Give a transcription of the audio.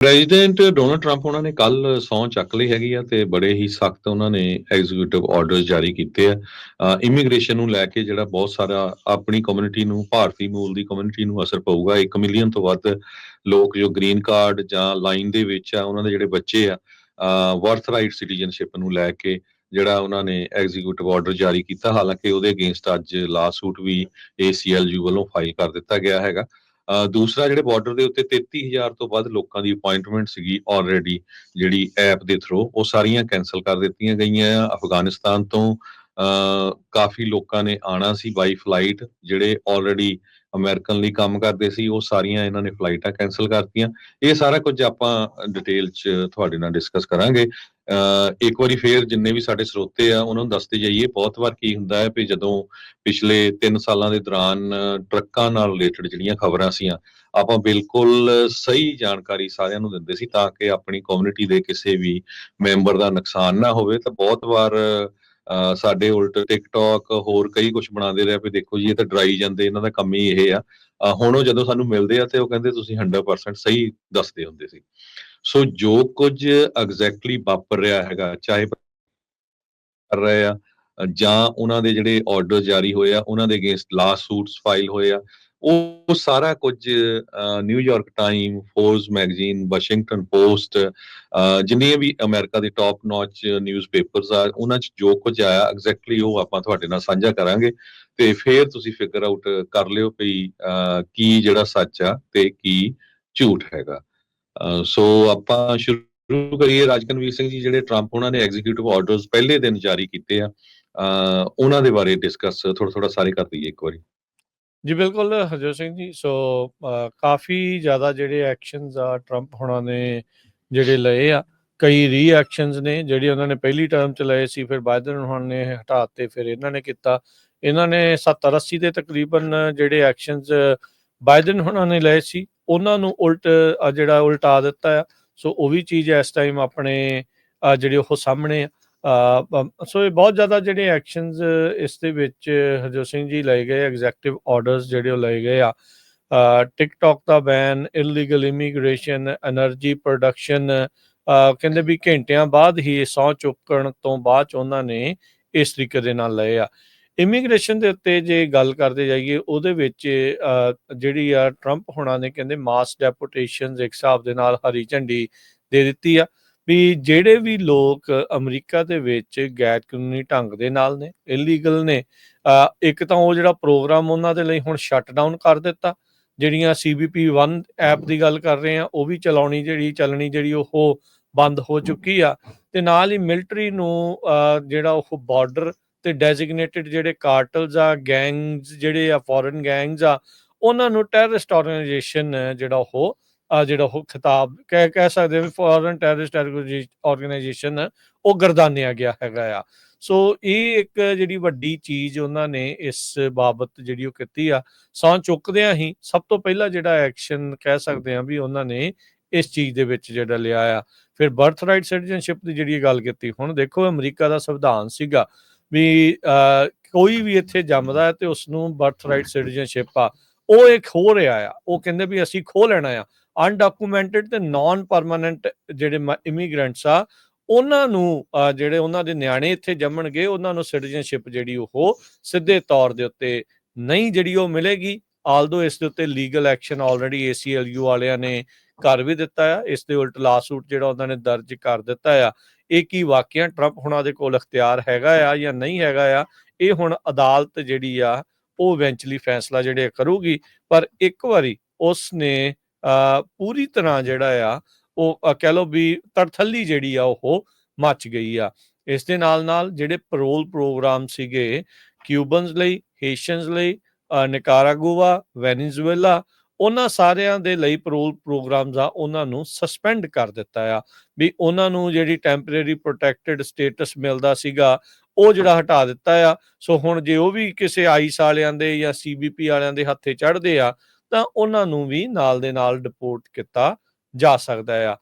President Donald Trump ਉਹਨਾਂ ਨੇ ਕੱਲ ਸਹੁੰ ਚੱਕ ਲਈ ਹੈਗੀ ਆ ਤੇ ਬੜੇ ਹੀ ਸਖਤ ਉਹਨਾਂ ਨੇ ਐਗਜ਼ੀਕਿਊਟਿਵ ਆਰਡਰਸ ਜਾਰੀ ਕੀਤੇ ਆ। ਇਮੀਗ੍ਰੇਸ਼ਨ ਨੂੰ ਲੈ ਕੇ ਜਿਹੜਾ ਬਹੁਤ ਸਾਰਾ ਆਪਣੀ ਕਮਿਊਨਿਟੀ ਨੂੰ, ਭਾਰਤੀ ਮੂਲ ਦੀ ਕਮਿਊਨਿਟੀ ਨੂੰ ਅਸਰ ਪਊਗਾ। 1 ਮਿਲੀਅਨ ਤੋਂ ਵੱਧ ਲੋਕ ਜੋ ਗ੍ਰੀਨ ਕਾਰਡ ਜਾਂ ਲਾਈਨ ਦੇ ਵਿੱਚ ਆ, ਉਹਨਾਂ ਦੇ ਜਿਹੜੇ ਬੱਚੇ ਆ ਵਰਥ ਰਾਈਟ ਸਿਟੀਜ਼ਨਸ਼ਿਪ ਨੂੰ ਲੈ ਕੇ ਜਿਹੜਾ ਉਹਨਾਂ ਨੇ ਐਗਜ਼ੀਕਿਊਟਿਵ ਆਰਡਰ ਜਾਰੀ ਕੀਤਾ। ਹਾਲਾਂਕਿ ਉਹਦੇ ਅਗੇਂਸਟ ਅੱਜ ਲਾ ਸੂਟ ਵੀ ACLU ਵੱਲੋਂ ਫਾਈਲ ਕਰ ਦਿੱਤਾ ਗਿਆ ਹੈਗਾ। ਦੂਸਰਾ ਜਿਹੜੇ ਬਾਰਡਰ ਦੇ ਉੱਤੇ 33000 ਤੋਂ ਵੱਧ ਲੋਕਾਂ ਦੀ ਅਪਾਇੰਟਮੈਂਟ ਸੀਗੀ ਆਲਰੇਡੀ ਜਿਹੜੀ ਐਪ ਦੇ ਥਰੂ ਉਹ ਸਾਰੀਆਂ ਕੈਨਸਲ ਕਰ ਦਿੱਤੀਆਂ ਗਈਆਂ ਅਫਗਾਨਿਸਤਾਨ ਤੋਂ ਅ, ਕਾਫੀ ਲੋਕਾਂ ਨੇ ਆਣਾ ਸੀ ਬਾਈ ਫਲਾਈਟ ਜਿਹੜੇ ਆਲਰੇਡੀ ਅਮਰੀਕਨ ਲਈ ਕੰਮ ਕਰਦੇ ਸੀ ਉਹ ਸਾਰੀਆਂ ਇਹਨਾਂ ਨੇ ਫਲਾਈਟਾਂ ਕੈਨਸਲ ਕਰਤੀਆਂ। ਇਹ ਸਾਰਾ ਕੁਝ ਆਪਾਂ ਡਿਟੇਲ 'ਚ ਤੁਹਾਡੇ ਨਾਲ ਡਿਸਕਸ ਕਰਾਂਗੇ। ਇੱਕ ਵਾਰੀ ਫੇਰ ਜਿੰਨੇ ਵੀ ਸਾਡੇ ਸਰੋਤੇ ਆ, ਉਹਨਾਂ ਨੂੰ ਦੱਸਦੇ ਜਾਈਏ ਬਹੁਤ ਵਾਰ ਕੀ ਹੁੰਦਾ ਹੈ ਵੀ ਜਦੋਂ ਪਿਛਲੇ 3 ਸਾਲਾਂ ਦੇ ਦੌਰਾਨ ਟਰੱਕਾਂ ਨਾਲ ਰਿਲੇਟਡ ਜਿਹੜੀਆਂ ਖਬਰਾਂ ਸੀਆਂ, ਆਪਾਂ ਬਿਲਕੁਲ ਸਹੀ ਜਾਣਕਾਰੀ ਸਾਰਿਆਂ ਨੂੰ ਦਿੰਦੇ ਸੀ ਤਾਂ ਕਿ ਆਪਣੀ ਕਮਿਊਨਿਟੀ ਦੇ ਕਿਸੇ ਵੀ ਮੈਂਬਰ ਦਾ ਨੁਕਸਾਨ ਨਾ ਹੋਵੇ। ਤਾਂ ਬਹੁਤ ਵਾਰ ਸਾਡੇ ਉਲਟ ਟਿਕਟੌਕ ਹੋਰ ਕਈ ਕੁਝ ਬਣਾਉਂਦੇ ਰਹੇ ਵੀ ਦੇਖੋ ਜੀ, ਇਹ ਤਾਂ ਡਰਾਈ ਜਾਂਦੇ, ਇਹਨਾਂ ਦਾ ਕੰਮ ਹੀ ਇਹ ਆ। ਹੁਣ ਉਹ ਜਦੋਂ ਸਾਨੂੰ ਮਿਲਦੇ ਆ ਤੇ ਉਹ ਕਹਿੰਦੇ ਤੁਸੀਂ 100% ਸਹੀ ਦੱਸਦੇ ਹੁੰਦੇ ਸੀ। ਸੋ ਜੋ ਕੁਝ ਐਗਜ਼ੈਕਟਲੀ ਵਾਪਰ ਰਿਹਾ ਹੈਗਾ ਚਾਹੇ ਕਰ ਰਹੇ ਆ ਜਾਂ ਉਹਨਾਂ ਦੇ ਜਿਹੜੇ ਆਰਡਰ ਜਾਰੀ ਹੋਏ ਆ ਉਹਨਾਂ ਦੇ ਅਗੇਂਸਟ ਲਾ ਸੂਟਸ ਫਾਈਲ ਹੋਏ ਆ ਉਹ ਸਾਰਾ ਕੁਝ New York Time Forbes magazine Washington Post ਜਿੰਨੇ ਵੀ ਅਮਰੀਕਾ ਦੇ ਟਾਪ ਨੌਚ ਨਿਊਜ਼ਪੇਪਰਸ ਆ ਉਹਨਾਂ 'ਚ ਜੋ ਕੁਝ ਆਇਆ ਐਗਜ਼ੈਕਟਲੀ ਉਹ ਆਪਾਂ ਤੁਹਾਡੇ ਨਾਲ ਸਾਂਝਾ ਕਰਾਂਗੇ। ਤੇ ਫਿਰ ਤੁਸੀਂ ਫਿਗਰ ਆਊਟ ਕਰ ਲਿਓ ਵੀ ਅ, ਕੀ ਜਿਹੜਾ ਸੱਚ ਆ ਤੇ ਕੀ ਝੂਠ ਹੈਗਾ। ਸੋ ਆਪਾਂ ਸ਼ੁਰੂ ਕਰੀਏ। ਰਾਜਕਨਵੀਰ ਸਿੰਘ ਜੀ ਜਿਹੜੇ ਟਰੰਪ ਉਹਨਾਂ ਨੇ ਐਗਜ਼ੀਕਿਊਟਿਵ ਆਰਡਰਸ ਪਹਿਲੇ ਦਿਨ ਜਾਰੀ ਕੀਤੇ ਆ ਉਹਨਾਂ ਦੇ ਬਾਰੇ ਡਿਸਕਸ ਥੋੜਾ ਥੋੜਾ ਸਾਰੇ ਕਰ ਦਈਏ ਇੱਕ ਵਾਰੀ। ਜੀ, ਬਿਲਕੁਲ, ਹਰਜੋਤ ਸਿੰਘ ਜੀ। ਸੋ ਕਾਫੀ ਜ਼ਿਆਦਾ ਜਿਹੜੇ ਐਕਸ਼ਨਸ ਆ ਟਰੰਪ ਹੁਣਾਂ ਨੇ ਜਿਹੜੇ ਲਏ ਆ। ਕਈ ਰੀਐਕਸ਼ਨਸ ਨੇ ਜਿਹੜੇ ਉਹਨਾਂ ਨੇ ਪਹਿਲੀ ਟਰਮ ਚ ਲਏ ਸੀ, ਫਿਰ ਬਾਈਡਨ ਉਹਨਾਂ ਨੇ ਹਟਾਤੇ ਫਿਰ ਇਹਨਾਂ ਨੇ ਕੀਤਾ। ਇਹਨਾਂ ਨੇ 70 80 ਦੇ ਤਕਰੀਬਨ ਜਿਹੜੇ ਐਕਸ਼ਨਸ ਬਾਈਡਨ ਹੁਣਾਂ ਨੇ ਲਏ ਸੀ। ਉਹਨਾਂ ਨੂੰ ਉਲਟ ਜਿਹੜਾ ਉਲਟਾ ਦਿੱਤਾ ਆ। ਸੋ ਉਹ ਵੀ ਚੀਜ਼ ਇਸ ਟਾਈਮ ਆਪਣੇ ਜਿਹੜੇ ਉਹ ਸਾਹਮਣੇ ਸੋ ਇਹ ਬਹੁਤ ਜ਼ਿਆਦਾ ਜਿਹੜੇ ਐਕਸ਼ਨਸ ਇਸ ਦੇ ਵਿੱਚ ਹਰਜੋਤ ਸਿੰਘ ਜੀ ਲਏ ਗਏ ਐਗਜ਼ੈਕਟਿਵ ਆਰਡਰਸ ਜਿਹੜੇ ਉਹ ਲਏ ਗਏ ਆ। ਟਿਕਟੌਕ ਦਾ ban illegal immigration energy production ਕਹਿੰਦੇ ਵੀ ਘੰਟਿਆਂ ਬਾਅਦ ਹੀ ਇਹ ਸੌ ਚੁੱਕਣ ਤੋਂ ਬਾਅਦ ਉਹਨਾਂ ਨੇ ਇਸ ਤਰੀਕੇ ਦੇ ਨਾਲ ਲਏ ਆ। ਇਮੀਗ੍ਰੇਸ਼ਨ ਦੇ ਉੱਤੇ ਜੇ ਗੱਲ ਕਰਦੇ ਜਾਈਏ, ਉਹਦੇ ਵਿੱਚ ਜਿਹੜੀ ਆ ਟਰੰਪ ਹੋਣਾ ਨੇ ਕਹਿੰਦੇ ਮਾਸ ਡੈਪੋਟੇਸ਼ਨਸ ਇੱਕ ਹਿਸਾਬ ਦੇ ਨਾਲ ਹਰੀ ਝੰਡੀ ਦੇ ਦਿੱਤੀ ਆ, ਵੀ ਜਿਹੜੇ ਵੀ ਲੋਕ ਅਮਰੀਕਾ ਦੇ ਵਿੱਚ ਗੈਰ ਕਾਨੂੰਨੀ ਢੰਗ ਦੇ ਨਾਲ ਨੇ ਇਲੀਗਲ ਨੇ ਇੱਕ ਤਾਂ ਉਹ ਜਿਹੜਾ ਪ੍ਰੋਗਰਾਮ ਉਹਨਾਂ ਦੇ ਲਈ ਹੁਣ ਸ਼ਟਡਾਊਨ ਕਰ ਦਿੱਤਾ, ਜਿਹੜੀਆਂ ਸੀਬੀਪੀ 1 ਐਪ ਦੀ ਗੱਲ ਕਰ ਰਹੇ ਆ, ਉਹ ਵੀ ਚਲਾਉਣੀ ਜਿਹੜੀ, ਚੱਲਣੀ ਜਿਹੜੀ ਉਹ ਬੰਦ ਹੋ ਚੁੱਕੀ ਆ, ਤੇ ਨਾਲ ਹੀ ਮਿਲਟਰੀ ਨੂੰ ਜਿਹੜਾ ਉਹ ਬਾਰਡਰ ਤੇ ਡੈਜ਼ਿਗਨੇਟਿਡ ਜਿਹੜੇ ਕਾਰਟਲਸ ਆ ਗੈਂਗਸ ਜਿਹੜੇ ਆ ਫੋਰਨ ਗੈਂਗਸ ਆ, ਉਹਨਾਂ ਨੂੰ ਟੈਰਰਿਸਟ ਆਰਗੇਨਾਈਜੇਸ਼ਨ ਜਿਹੜਾ ਉਹ ਜਿਹੜਾ ਉਹ ਖਿਤਾਬ, ਕਹਿ ਕਹਿ ਸਕਦੇ ਵੀ ਫੋਰਨ ਟੈਰਰਿਸਟ ਆਰਗੇਨਾਈਜੇਸ਼ਨ ਉਹ ਗਰਦਾਨਿਆ ਗਿਆ ਹੈਗਾ ਆ। ਸੋ ਇਹ ਇੱਕ ਜਿਹੜੀ ਵੱਡੀ ਚੀਜ਼ ਉਹਨਾਂ ਨੇ ਇਸ ਬਾਬਤ ਜਿਹੜੀ ਉਹ ਕੀਤੀ ਆ ਸੌਂ ਚੁੱਕਦਿਆਂ ਹੀ ਸਭ ਤੋਂ ਪਹਿਲਾਂ ਜਿਹੜਾ ਐਕਸ਼ਨ ਕਹਿ ਸਕਦੇ ਆ ਵੀ ਉਹਨਾਂ ਨੇ ਇਸ ਚੀਜ਼ ਦੇ ਵਿੱਚ ਜਿਹੜਾ ਲਿਆ ਆ। ਫਿਰ ਬਰਥ ਰਾਈਟ ਸਿਟੀਜ਼ਨਸ਼ਿਪ ਦੀ ਜਿਹੜੀ ਗੱਲ ਕੀਤੀ, ਹੁਣ ਦੇਖੋ ਅਮਰੀਕਾ ਦਾ ਸੰਵਿਧਾਨ ਸੀਗਾ ਵੀ ਕੋਈ ਵੀ ਇੱਥੇ ਜੰਮਦਾ ਹੈ ਤੇ ਉਸ ਨੂੰ ਬਰਥ ਰਾਈਟ ਸਿਟੀਜ਼ਨਸ਼ਿਪ ਆ। ਉਹ ਇੱਕ ਹੋ ਰਿਹਾ ਆ। ਉਹ ਕਹਿੰਦੇ ਵੀ ਅਸੀਂ ਖੋ ਲੈਣਾ ਆ। ਅਨਡਾਕੂਮੈਂਟਡ ਤੇ ਨਾਨ ਪਰਮਾਨੈਂਟ ਜਿਹੜੇ ਇਮੀਗ੍ਰੈਂਟਸ ਆ, ਉਹਨਾਂ ਨੂੰ ਜਿਹੜੇ ਉਹਨਾਂ ਦੇ ਨਿਆਣੇ ਇੱਥੇ ਜੰਮਣਗੇ, ਉਹਨਾਂ ਨੂੰ ਸਿਟੀਜ਼ਨਸ਼ਿਪ ਜਿਹੜੀ ਉਹ ਸਿੱਧੇ ਤੌਰ ਦੇ ਉੱਤੇ ਨਹੀਂ ਜਿਹੜੀ ਉਹ ਮਿਲੇਗੀ। ਆਲਦੋ ਇਸ ਦੇ ਉੱਤੇ ਲੀਗਲ ਐਕਸ਼ਨ ਆਲਰੇਡੀ ACLU ਵਾਲਿਆਂ ਨੇ ਕਰ ਵੀ ਦਿੱਤਾ ਆ, ਇਸ ਦੇ ਉਲਟ ਲਾਸੂਟ ਜਿਹੜਾ ਉਹਨਾਂ ਨੇ ਦਰਜ ਕਰ ਦਿੱਤਾ ਆ, ਇਹ ਕੀ ਵਾਕਿਆ ਟਰੰਪ ਹੁਣਾਂ ਦੇ ਕੋਲ ਅਖਤਿਆਰ ਹੈਗਾ ਆ ਜਾਂ ਨਹੀਂ ਹੈਗਾ ਆ, ਇਹ ਹੁਣ ਅਦਾਲਤ ਜਿਹੜੀ ਆ, ਉਹ ਇਵੈਂਚੁਅਲੀ ਫੈਸਲਾ ਜਿਹੜੇ ਕਰੂਗੀ, ਪਰ ਇੱਕ ਵਾਰੀ ਉਸ ਨੇ ਪੂਰੀ ਤਰ੍ਹਾਂ ਜਿਹੜਾ ਆ, ਉਹ ਕਹਿ ਲਓ ਵੀ ਤੜਥੱਲੀ ਜਿਹੜੀ ਆ, ਉਹ ਮੱਚ ਗਈ ਆ। ਇਸ ਦੇ ਨਾਲ ਨਾਲ ਜਿਹੜੇ ਪੈਰੋਲ ਪ੍ਰੋਗਰਾਮ ਸੀਗੇ ਕਿਊਬਨਸ ਲਈ ਹੇਸ਼ੀਅਨਸ ਲਈ ਨਿਕਾਰਾਗੁਆ, ਵੈਨੇਜ਼ੁਏਲਾ, ਉਹਨਾਂ ਸਾਰਿਆਂ ਦੇ ਲਈ ਪੈਰੋਲ ਪ੍ਰੋਗਰਾਮਸ ਆ, ਉਹਨਾਂ ਨੂੰ ਸਸਪੈਂਡ ਕਰ ਦਿੱਤਾ ਆ। ਵੀ ਉਹਨਾਂ ਨੂੰ ਜਿਹੜੀ ਟੈਂਪਰੇਰੀ ਪ੍ਰੋਟੈਕਟਿਡ ਸਟੇਟਸ ਮਿਲਦਾ ਸੀਗਾ, ਉਹ ਜਿਹੜਾ ਹਟਾ ਦਿੱਤਾ ਆ। ਸੋ ਹੁਣ ਜੇ ਉਹ ਵੀ ਕਿਸੇ ਆਈਸ ਵਾਲਿਆਂ ਦੇ ਜਾਂ ਸੀਬੀਪੀ ਵਾਲਿਆਂ ਦੇ ਹੱਥੇ ਚੜ੍ਹਦੇ ਆ, ਤਾਂ ਉਹਨਾਂ ਨੂੰ ਵੀ ਨਾਲ ਦੇ ਨਾਲ ਡਿਪੋਰਟ ਕੀਤਾ ਜਾ ਸਕਦਾ ਆ।